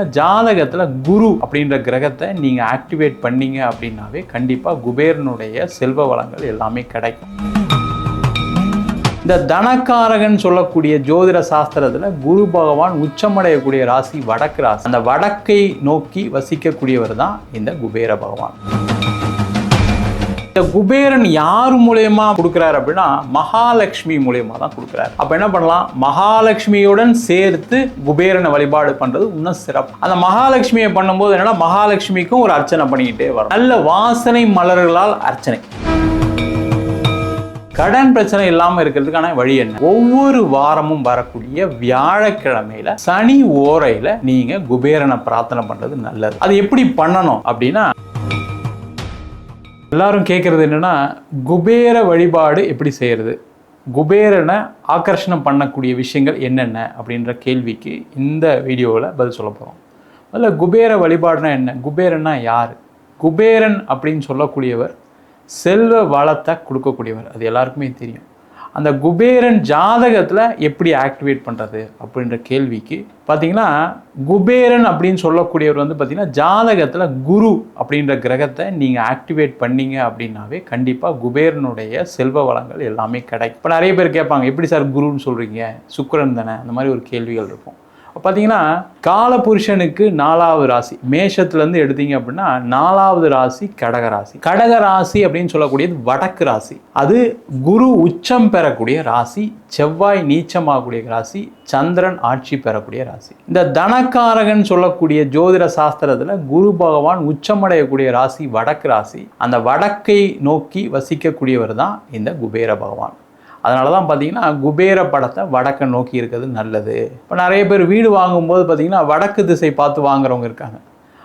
ஜாதகத்தில் குரு அப்படின்ற கிரகத்தை நீங்கள் ஆக்டிவேட் பண்ணீங்க அப்படின்னாவே கண்டிப்பாக குபேரனுடைய செல்வ வளங்கள் எல்லாமே கிடைக்கும். இந்த தனக்காரகன் சொல்லக்கூடிய ஜோதிட சாஸ்திரத்தில் குரு பகவான் உச்சமடையக்கூடிய ராசி வடக்கு ராசி. அந்த வடக்கை நோக்கி வசிக்கக்கூடியவர் தான் இந்த குபேர பகவான். இந்த குபேரன் யார் மூலயமா கொடுக்குறாரு அப்படின்னா மகாலட்சுமி மூலயமா தான் கொடுக்குறாரு. அப்ப என்ன பண்ணலாம்? மகாலட்சுமியுடன் சேர்த்து குபேரனை வழிபாடு பண்றது இன்னும் சிறப்பு. அந்த மகாலட்சுமியை பண்ணும்போது என்னன்னா மகாலட்சுமிக்கும் ஒரு அர்ச்சனை பண்ணிக்கிட்டே வரும். நல்ல வாசனை மலர்களால் அர்ச்சனை. கடன் பிரச்சனை இல்லாம இருக்கிறதுக்கான வழி என்ன? ஒவ்வொரு வாரமும் வரக்கூடிய வியாழக்கிழமையில சனி ஓரையில நீங்க குபேரனை பிரார்த்தனை பண்றது நல்லது. அது எப்படி பண்ணணும் அப்படின்னா எல்லாரும் கேட்குறது என்னென்னா குபேர வழிபாடு எப்படி செய்கிறது குபேரனை ஆக்கர்ஷணம் பண்ணக்கூடிய விஷயங்கள் என்னென்ன? அப்படின்ற கேள்விக்கு இந்த வீடியோவில் பதில் சொல்ல போகிறோம் அதில் குபேர வழிபாடுனா என்ன? குபேரன்னா யார்? குபேரன் அப்படின்னு சொல்லக்கூடியவர் செல்வ வளத்தை கொடுக்கக்கூடியவர். அது எல்லாருக்குமே தெரியும். அந்த குபேரன் ஜாதகத்தில் எப்படி ஆக்டிவேட் பண்ணுறது அப்படின்ற கேள்விக்கு பார்த்தீங்கன்னா குபேரன் அப்படின்னு சொல்லக்கூடியவர் வந்து பார்த்திங்கன்னா ஜாதகத்தில் குரு அப்படின்ற கிரகத்தை நீங்கள் ஆக்டிவேட் பண்ணீங்க அப்படின்னாவே கண்டிப்பாக குபேரனுடைய செல்வ வளங்கள் எல்லாமே கிடைக்கும். இப்போ நிறைய பேர் கேட்பாங்க எப்படி சார் குருன்னு சொல்கிறீங்க சுக்கரன் தானே? அந்த மாதிரி ஒரு கேள்விகள் இருக்கும். பார்த்தீங்கன்னா காலபுருஷனுக்கு நாலாவது ராசி. மேஷத்துலேருந்து எடுத்தீங்க அப்படின்னா நாலாவது ராசி கடக ராசி. கடக ராசி அப்படின்னு சொல்லக்கூடியது வடக்கு ராசி. அது குரு உச்சம் பெறக்கூடிய ராசி செவ்வாய் நீச்சமாகக்கூடிய ராசி சந்திரன் ஆட்சி பெறக்கூடிய ராசி. இந்த தனக்காரகன் சொல்லக்கூடிய ஜோதிட சாஸ்திரத்தில் குரு பகவான் உச்சமடையக்கூடிய ராசி வடக்கு ராசி. அந்த வடக்கை நோக்கி வசிக்கக்கூடியவர் தான் இந்த குபேர பகவான். அதனால தான் பார்த்தீங்கன்னா குபேர படத்தை வடக்கை நோக்கி இருக்கிறது நல்லது. இப்போ நிறைய பேர் வீடு வாங்கும்போது பார்த்தீங்கன்னா வடக்கு திசை பார்த்து வாங்குறவங்க இருக்காங்க.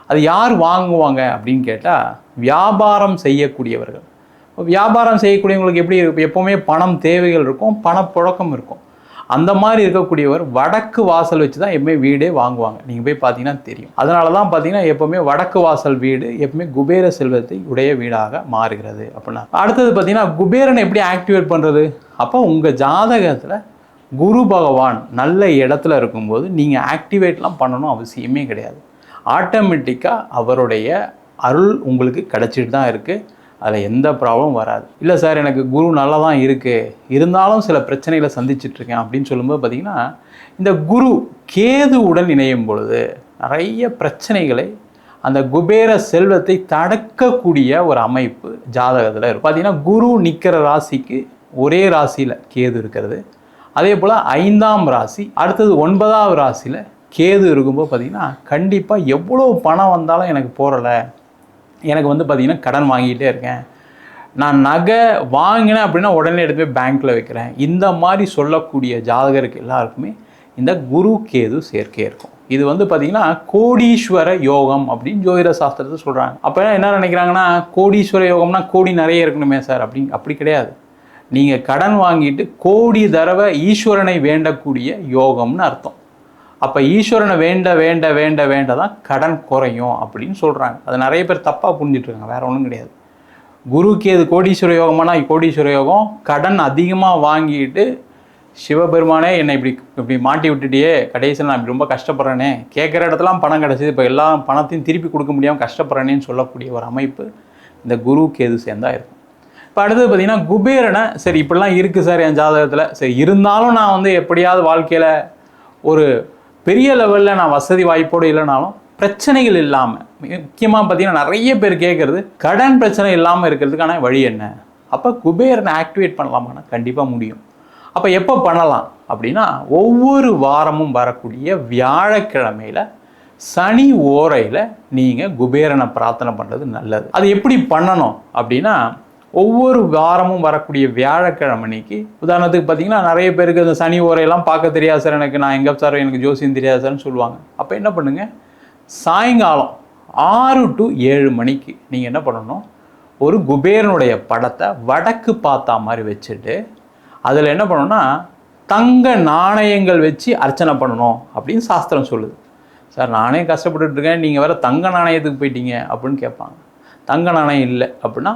அது யார் வாங்குவாங்க அப்படின்னு கேட்டால் வியாபாரம் செய்யக்கூடியவர்கள். இப்போ வியாபாரம் செய்யக்கூடியவங்களுக்கு எப்படி இருக்கும் எப்போவுமே பணம் தேவைகள் இருக்கும் பணப்புழக்கம் இருக்கும். அந்த மாதிரி இருக்கக்கூடியவர் வடக்கு வாசல் வச்சு தான் எப்பவுமே வீடே வாங்குவாங்க. நீங்கள் போய் பார்த்தீங்கன்னா தெரியும். அதனால தான் பார்த்தீங்கன்னா எப்போவுமே வடக்கு வாசல் வீடு எப்பவுமே குபேர செல்வத்தை உடைய வீடாக மாறுகிறது அப்படின்னா. அடுத்தது பார்த்தீங்கன்னா குபேரனை எப்படி ஆக்டிவேட் பண்ணுறது அப்போ உங்கள் ஜாதகத்தில் குரு பகவான் நல்ல இடத்துல இருக்கும்போது நீங்கள் ஆக்டிவேட்லாம் பண்ணணும் அவசியமே கிடையாது. ஆட்டோமேட்டிக்காக அவருடைய அருள் உங்களுக்கு கிடச்சிட்டு தான் இருக்குது அதில் எந்த ப்ராப்ளமும் வராது. இல்லை சார் எனக்கு குரு நல்லா தான் இருக்குது இருந்தாலும் சில பிரச்சனைகளை சந்திச்சிட்ருக்கேன் அப்படின்னு சொல்லும்போது பார்த்திங்கன்னா இந்த குரு கேதுவுடன் இணையும் பொழுது நிறைய பிரச்சனைகளை அந்த குபேர செல்வத்தை தடுக்கக்கூடிய ஒரு அமைப்பு ஜாதகத்தில் இருக்கும் பார்த்திங்கன்னா குரு நிற்கிற ராசிக்கு ஒரே ராசியில் கேது இருக்கிறது. அதே போல் ஐந்தாம் ராசி அடுத்தது ஒன்பதாவது ராசியில் கேது இருக்கும்போது பார்த்திங்கன்னா கண்டிப்பாக எவ்வளோ பணம் வந்தாலும் எனக்கு போகிறலை எனக்கு வந்து பார்த்திங்கன்னா கடன் வாங்கிட்டே இருக்கேன். நான் நகை வாங்கினேன் அப்படின்னா உடனே எடுத்து போய் பேங்க்கில் வைக்கிறேன். இந்த மாதிரி சொல்லக்கூடிய ஜாதகருக்கு எல்லாருக்குமே இந்த குரு கேது சேர்க்கை இருக்கும். இது வந்து பார்த்திங்கன்னா கோடீஸ்வர யோகம் அப்படின்னு ஜோதிட சாஸ்திரத்தை சொல்கிறாங்க அப்போ என்ன நினைக்கிறாங்கன்னா கோடீஸ்வர யோகம்னா கோடி நிறைய இருக்கணுமே சார் அப்படி அப்படி கிடையாது. நீங்கள் கடன் வாங்கிட்டு கோடி தடவை ஈஸ்வரனை வேண்டக்கூடிய யோகம்னு அர்த்தம். அப்போ ஈஸ்வரனை வேண்ட வேண்ட வேண்ட வேண்ட தான் கடன் குறையும் அப்படின்னு சொல்கிறாங்க அது நிறைய பேர் தப்பாக புரிஞ்சிட்ருக்காங்க வேறு ஒன்றும் கிடையாது. குருக்கு எது கோடீஸ்வர யோகமானா கோடீஸ்வர யோகம் கடன் அதிகமாக வாங்கிட்டு சிவபெருமானே என்னை இப்படி இப்படி மாட்டி விட்டுட்டியே கடைசியில் நான் இப்படி ரொம்ப கஷ்டப்படுறேனே கேட்குற இடத்துலாம் பணம் கிடச்சிது இப்போ எல்லா பணத்தையும் திருப்பி கொடுக்க முடியாமல் கஷ்டப்படுறேனேன்னு சொல்லக்கூடிய ஒரு அமைப்பு இந்த குரு கேது சேர்ந்தா இருக்கும். இப்போ அடுத்தது பார்த்தீங்கன்னா குபேரனை சரி இப்படிலாம் இருக்குது சார் என் ஜாதகத்தில் சரி இருந்தாலும் நான் வந்து எப்படியாவது வாழ்க்கையில் ஒரு பெரிய லெவலில் நான் வசதி வாய்ப்போடு இல்லைனாலும் பிரச்சனைகள் இல்லாமல் முக்கியமாக பார்த்தீங்கன்னா நிறைய பேர் கேட்குறது கடன் பிரச்சனை இல்லாமல் இருக்கிறதுக்கான வழி என்ன? அப்போ குபேரனை ஆக்டிவேட் பண்ணலாமான்னா கண்டிப்பாக முடியும். அப்போ எப்போ பண்ணலாம்? அப்படின்னா ஒவ்வொரு வாரமும் வரக்கூடிய வியாழக்கிழமையில் சனி ஓரையில் நீங்கள் குபேரனை பிரார்த்தனை பண்ணுறது நல்லது. அது எப்படி பண்ணணும் அப்படின்னா ஒவ்வொரு வாரமும் வரக்கூடிய வியாழக்கிழமை அன்னைக்கு உதாரணத்துக்கு பார்த்தீங்கன்னா நிறைய பேருக்கு அந்த சனி ஓரையெல்லாம் பார்க்க தெரியாது சார். எனக்கு நான் எங்கே சார் எனக்கு ஜோசியம் தெரியாது சார்னு சொல்லுவாங்க. அப்போ என்ன பண்ணுங்கள் சாயங்காலம் ஆறு டு ஏழு மணிக்கு நீங்கள் என்ன பண்ணணும்? ஒரு குபேரனுடைய படத்தை வடக்கு பார்த்தா மாதிரி வச்சுட்டு அதில் என்ன பண்ணணும்னா தங்க நாணயங்கள் வச்சு அர்ச்சனை பண்ணணும் அப்படின்னு சாஸ்திரம் சொல்லுது. சார் நானே கஷ்டப்பட்டுட்டு இருக்கேன். நீங்கள் வேறு தங்க நாணயத்துக்கு போயிட்டீங்க அப்படின்னு கேட்பாங்க. தங்க நாணயம் இல்லை அப்படின்னா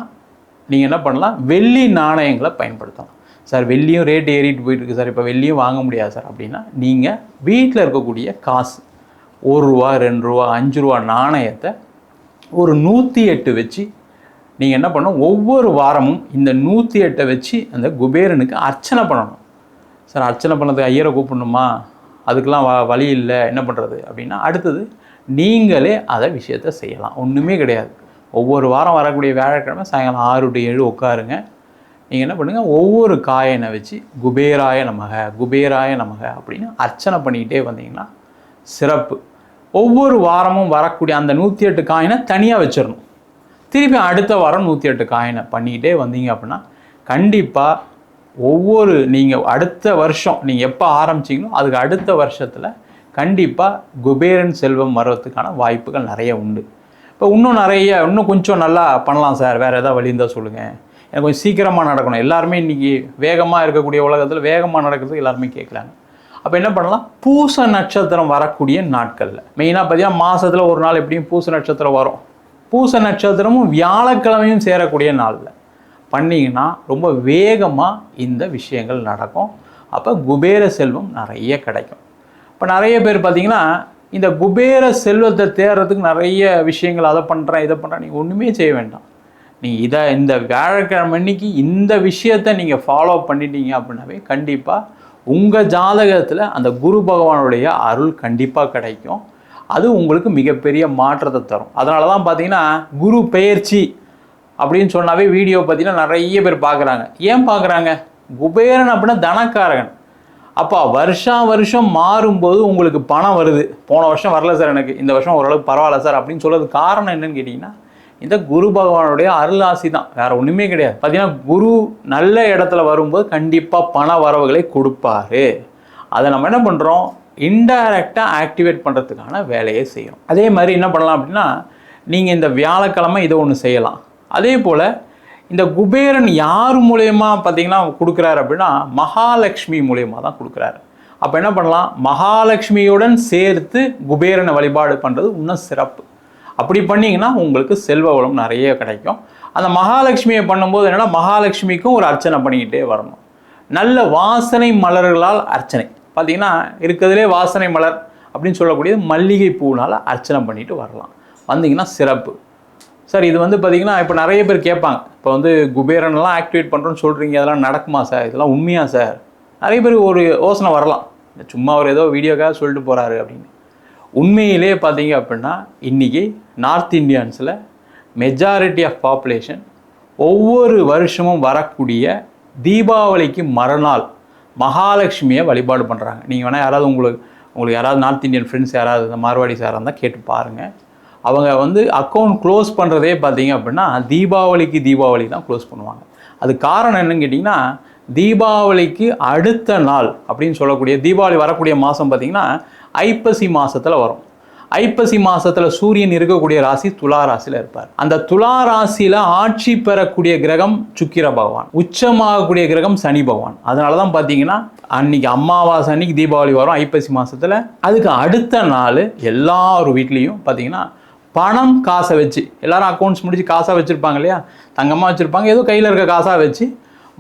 நீங்கள் என்ன பண்ணலாம்? வெள்ளி நாணயங்களை பயன்படுத்தலாம். சார் வெள்ளியும் ரேட் ஏறிட்டு போயிட்டுருக்கு சார். இப்போ வெள்ளியும் வாங்க முடியாது சார் அப்படின்னா நீங்கள் வீட்டில் இருக்கக்கூடிய காசு ஒரு ரூபா ரெண்டு ரூபா அஞ்சு ரூபா நாணயத்தை ஒரு நூற்றி எட்டு வச்சு நீங்கள் என்ன பண்ணணும்? ஒவ்வொரு வாரமும் இந்த நூற்றி எட்டை வச்சு அந்த குபேரனுக்கு அர்ச்சனை பண்ணணும். சார் அர்ச்சனை பண்ணதுக்கு ஐயரை கூப்பிடணுமா? அதுக்கெலாம் வ வழி இல்லை. என்ன பண்ணுறது அப்படின்னா அடுத்தது நீங்களே அதை விஷயத்த செய்யலாம். ஒன்றுமே கிடையாது. ஒவ்வொரு வாரம் வரக்கூடிய வியாழக்கிழமை சாயங்காலம் ஆறு டு ஏழு உட்காருங்க. நீங்கள் என்ன பண்ணுங்கள் ஒவ்வொரு காயனை வச்சு குபேராய நமக குபேராய நமக அப்படின்னு அர்ச்சனை பண்ணிக்கிட்டே வந்தீங்கன்னா சிறப்பு. ஒவ்வொரு வாரமும் வரக்கூடிய அந்த நூற்றி எட்டு காயினை தனியாக வச்சிடணும். திருப்பி அடுத்த வாரம் நூற்றி எட்டு காயினை பண்ணிக்கிட்டே வந்தீங்க அப்படின்னா கண்டிப்பாக ஒவ்வொரு நீங்கள் அடுத்த வருஷம் நீங்கள் எப்போ ஆரம்பிச்சீங்களோ அதுக்கு அடுத்த வருஷத்தில் கண்டிப்பாக குபேரன் செல்வம் வர்றதுக்கான வாய்ப்புகள் நிறைய உண்டு. இப்போ இன்னும் நிறைய இன்னும் கொஞ்சம் நல்லா பண்ணலாம் சார். வேறு எதாவது வழி இருந்தால் சொல்லுங்கள் எனக்கு கொஞ்சம் சீக்கிரமாக நடக்கணும். எல்லாருமே இன்றைக்கி வேகமாக இருக்கக்கூடிய உலகத்தில் வேகமாக நடக்கிறது எல்லாருமே கேட்குறாங்க அப்போ என்ன பண்ணலாம்? பூச நட்சத்திரம் வரக்கூடிய நாட்களில். மெயினாக பார்த்தீங்கன்னா மாதத்தில் ஒரு நாள் எப்படியும் பூச நட்சத்திரம் வரும். பூச நட்சத்திரமும் வியாழக்கிழமையும் சேரக்கூடிய நாளில். பண்ணிங்கன்னா ரொம்ப வேகமாக இந்த விஷயங்கள் நடக்கும். அப்போ குபேர செல்வம் நிறைய கிடைக்கும். இப்போ நிறைய பேர் பார்த்தீங்கன்னா இந்த குபேர செல்வத்தை தேடுறதுக்கு நிறைய விஷயங்கள் அதை பண்ணுறேன் இதை பண்ணுறேன் நீங்கள் ஒன்றுமே செய்ய வேண்டாம். நீங்கள் இதை இந்த வியாழக்கிழமை அன்னைக்கு இந்த விஷயத்தை நீங்கள் ஃபாலோ பண்ணிட்டீங்க அப்படின்னாவே கண்டிப்பாக உங்கள் ஜாதகத்தில் அந்த குரு பகவானுடைய அருள் கண்டிப்பாக கிடைக்கும். அது உங்களுக்கு மிகப்பெரிய மாற்றத்தை தரும். அதனால தான் பார்த்தீங்கன்னா குரு பெயர்ச்சி அப்படின்னு சொன்னாவே வீடியோ பார்த்தீங்கன்னா நிறைய பேர் பார்க்குறாங்க ஏன் பார்க்குறாங்க குபேரன் அப்படின்னா தனக்காரகன். அப்போ வருஷா வருஷம் மாறும்போது உங்களுக்கு பணம் வருது. போன வருஷம் வரல சார் எனக்கு. இந்த வருஷம் ஓரளவுக்கு பரவாயில்ல சார் அப்படின்னு சொல்றது காரணம் என்னன்னு கேட்டிங்கன்னா இந்த குரு பகவானுடைய அருளாசி தான். வேற ஒன்றுமே கிடையாது. பார்த்தீங்கன்னா குரு நல்ல இடத்துல வரும்போது கண்டிப்பாக பண வரவுகளை கொடுப்பாரு. அதை நம்ம என்ன பண்ணுறோம் இன்டைரக்டாக ஆக்டிவேட் பண்ணுறதுக்கான வேலையை செய்யும் அதே மாதிரி என்ன பண்ணலாம் அப்படின்னா நீங்கள் இந்த வியாழக்கிழமை இதை ஒன்று செய்யலாம். அதே போல் இந்த குபேரன் யார் மூலயமா பார்த்தீங்கன்னா கொடுக்குறாரு அப்படின்னா மகாலட்சுமி மூலயமா தான் கொடுக்குறாரு. அப்போ என்ன பண்ணலாம்? மகாலட்சுமியுடன் சேர்த்து குபேரனை வழிபாடு பண்ணுறது இன்னும் சிறப்பு. அப்படி பண்ணிங்கன்னா உங்களுக்கு செல்வ வளம் நிறைய கிடைக்கும். அந்த மகாலட்சுமியை பண்ணும்போது என்னென்னா மகாலட்சுமிக்கும் ஒரு அர்ச்சனை பண்ணிக்கிட்டே வரணும். நல்ல வாசனை மலர்களால் அர்ச்சனை. பார்த்தீங்கன்னா இருக்கிறதுலே வாசனை மலர் அப்படின்னு சொல்லக்கூடியது மல்லிகை பூனால் அர்ச்சனை பண்ணிட்டு வரலாம். வந்தீங்கன்னா சிறப்பு. சார் இது வந்து பார்த்தீங்கன்னா இப்போ நிறைய பேர் கேட்பாங்க. இப்போ வந்து குபேரன்லாம் ஆக்டிவேட் பண்ணுறோன்னு சொல்கிறீங்க அதெல்லாம் நடக்குமா சார்? இதெல்லாம் உண்மையா சார்? நிறைய பேர் ஒரு யோசனை வரலாம். சும்மா அவர் ஏதோ வீடியோக்காக சொல்லிட்டு போகிறாரு அப்படின்னு. உண்மையிலே பார்த்தீங்க அப்படின்னா இன்றைக்கி நார்த் இந்தியன்ஸில் மெஜாரிட்டி ஆஃப் பாப்புலேஷன் ஒவ்வொரு வருஷமும் வரக்கூடிய தீபாவளிக்கு மறுநாள் மகாலட்சுமியை வழிபாடு பண்ணுறாங்க நீங்கள் வேணால் யாராவது உங்களுக்கு உங்களுக்கு யாராவது நார்த் இந்தியன் ஃப்ரெண்ட்ஸ் யாராவது இந்த மார்வாடி சாராக இருந்தால் கேட்டு பாருங்கள் அவங்க வந்து அக்கௌண்ட் க்ளோஸ் பண்ணுறதே பார்த்தீங்க அப்படின்னா தீபாவளிக்கு தீபாவளி தான் க்ளோஸ் பண்ணுவாங்க. அது காரணம் என்னன்னு கேட்டிங்கன்னா தீபாவளிக்கு அடுத்த நாள் அப்படின்னு சொல்லக்கூடிய தீபாவளி வரக்கூடிய மாதம் பார்த்தீங்கன்னா ஐப்பசி மாதத்தில் வரும். ஐப்பசி மாதத்தில் சூரியன் இருக்கக்கூடிய ராசி துலா ராசியில் இருப்பார். அந்த துலா ராசியில் ஆட்சி பெறக்கூடிய கிரகம் சுக்கிர பகவான். உச்சமாகக்கூடிய கிரகம் சனி பகவான். அதனால தான் பார்த்தீங்கன்னா அன்னைக்கு அமாவாசை அன்னைக்கு தீபாவளி வரும் ஐப்பசி மாதத்தில் அதுக்கு அடுத்த நாள் எல்லார் வீட்லேயும் பார்த்தீங்கன்னா பணம் காசை வச்சு. எல்லாரும் அக்கௌண்ட்ஸ் முடிச்சு காசாக வச்சுருப்பாங்க இல்லையா? தங்கமாக வச்சுருப்பாங்க. ஏதோ கையில் இருக்க காசாக வச்சு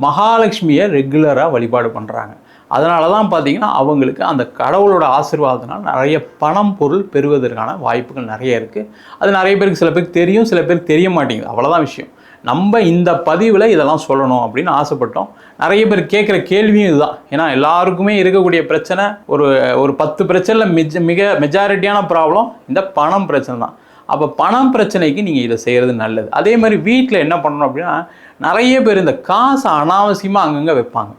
மகாலட்சுமியை ரெகுலராக வழிபாடு பண்ணுறாங்க அதனால தான் பார்த்தீங்கன்னா அவங்களுக்கு அந்த கடவுளோட ஆசீர்வாதத்தினால் நிறைய பணம் பொருள் பெறுவதற்கான வாய்ப்புகள் நிறைய இருக்குது அது நிறைய பேருக்கு சில பேருக்கு தெரியும் சில பேருக்கு தெரிய மாட்டேங்குது. அவ்வளோதான் விஷயம். நம்ம இந்த பதிவில் இதெல்லாம் சொல்லணும் அப்படின்னு ஆசைப்பட்டோம். நிறைய பேர் கேட்குற கேள்வியும் இதுதான். ஏன்னா எல்லாருக்குமே இருக்கக்கூடிய பிரச்சனை ஒரு ஒரு பத்து பிரச்சனையில் மிஜ மிக மெஜாரிட்டியான ப்ராப்ளம் இந்த பணம் பிரச்சனை தான். அப்போ பணம் பிரச்சனைக்கு நீங்கள் இதை செய்கிறது நல்லது. அதே மாதிரி வீட்டில் என்ன பண்ணணும் அப்படின்னா நிறைய பேர் இந்த காசை அனாவசியமாக அங்கங்கே வைப்பாங்க.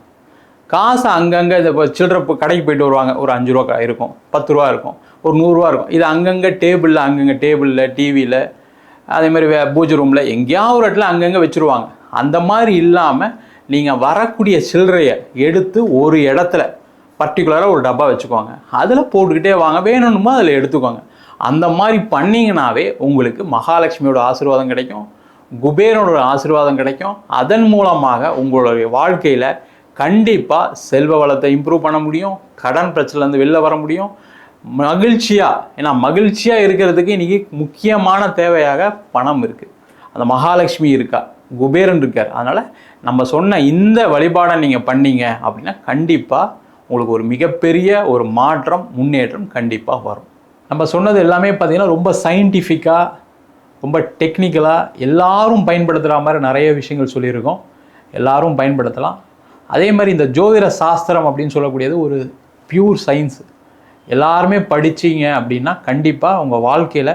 காசு அங்கங்கே இந்த இப்போ சில்லற கடைக்கு போயிட்டு வருவாங்க. ஒரு அஞ்சு ரூபா இருக்கும் பத்து ரூபா இருக்கும் ஒரு நூறுரூவா இருக்கும். இது அங்கங்கே டேபிளில் அங்கங்கே டேபிளில் டிவியில் அதே மாதிரி வே பூஜை ரூமில் எங்கேயாவது ஒரு இடத்துல அங்கங்கே வச்சுருவாங்க. அந்த மாதிரி இல்லாமல் நீங்கள் வரக்கூடிய சில்லறையை எடுத்து ஒரு இடத்துல பர்டிகுலராக ஒரு டப்பா வச்சுக்கோங்க. அதில் போட்டுக்கிட்டே வாங்க. வேணும்னுமோ அதில் எடுத்துக்கோங்க. அந்த மாதிரி பண்ணிங்கனாவே உங்களுக்கு மகாலட்சுமியோட ஆசீர்வாதம் கிடைக்கும். குபேரனோட ஆசீர்வாதம் கிடைக்கும். அதன் மூலமாக உங்களுடைய வாழ்க்கையில் கண்டிப்பாக செல்வ வளத்தை இம்ப்ரூவ் பண்ண முடியும். கடன் பிரச்சனைலேருந்து வெளில வர முடியும். மகிழ்ச்சியாக ஏன்னா மகிழ்ச்சியாக இருக்கிறதுக்கு இன்றைக்கி முக்கியமான தேவையாக பணம் இருக்குது அந்த மகாலட்சுமி இருக்கா? குபேரன் இருக்கார். அதனால் நம்ம சொன்ன இந்த வழிபாடை நீங்கள் பண்ணீங்க அப்படின்னா கண்டிப்பாக உங்களுக்கு ஒரு மிகப்பெரிய ஒரு மாற்றம் முன்னேற்றம் கண்டிப்பாக வரும். நம்ம சொன்னது எல்லாமே பார்த்தீங்கன்னா ரொம்ப சயின்டிஃபிக்காக ரொம்ப டெக்னிக்கலாக எல்லாரும் பயன்படுத்துகிற மாதிரி நிறைய விஷயங்கள் சொல்லியிருக்கோம். எல்லாரும் பயன்படுத்தலாம். அதே மாதிரி இந்த ஜோதிட சாஸ்திரம் அப்படின்னு சொல்லக்கூடியது ஒரு பியூர் சயின்ஸ் எல்லாருமே படிச்சீங்க அப்படின்னா கண்டிப்பாக உங்கள் வாழ்க்கையில்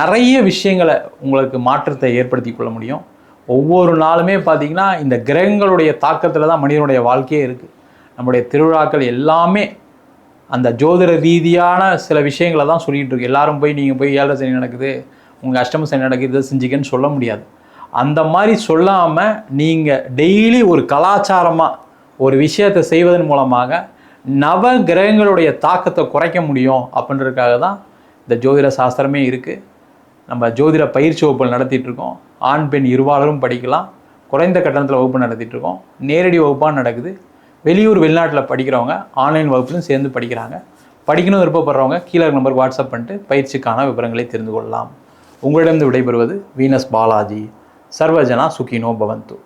நிறைய விஷயங்களை உங்களுக்கு மாற்றத்தை ஏற்படுத்தி கொள்ள முடியும். ஒவ்வொரு நாளுமே பார்த்தீங்கன்னா இந்த கிரகங்களுடைய தாக்கத்தில் தான் மனிதனுடைய வாழ்க்கையே இருக்குது நம்முடைய திருவிழாக்கள் எல்லாமே அந்த ஜோதிட ரீதியான சில விஷயங்களை தான் சொல்லிகிட்டு இருக்கு. எல்லாரும் போய் நீங்கள் போய் ஏழரை சனி நடக்குது உங்கள் அஷ்டம சனி நடக்குது இதை செஞ்சுக்கன்னு சொல்ல முடியாது. அந்த மாதிரி சொல்லாமல் நீங்கள் டெய்லி ஒரு கலாச்சாரமாக ஒரு விஷயத்தை செய்வதன் மூலமாக நவ கிரகங்களுடைய தாக்கத்தை குறைக்க முடியும் அப்படின்றதுக்காக தான் இந்த ஜோதிட சாஸ்திரமே இருக்குது நம்ம ஜோதிட பயிற்சி வகுப்புகள் நடத்திட்டுருக்கோம் ஆண் பெண் இருவாளரும் படிக்கலாம். குறைந்த கட்டணத்தில் வகுப்பு நடத்திட்டுருக்கோம் நேரடி வகுப்பாக நடக்குது. வெளியூர் வெளிநாட்டில் படிக்கிறவங்க ஆன்லைன் வகுப்புலையும் சேர்ந்து படிக்கிறாங்க. படிக்கணும் விருப்பப்படுறவங்க கீழே இருக்க நம்பருக்கு வாட்ஸ்அப் பண்ணிட்டு பயிற்சிக்கான விவரங்களை தெரிந்து கொள்ளலாம். உங்களிடம் விடைபெறுவது வீனஸ் பாலாஜி. சர்வஜனா சுகினோ பவந்து.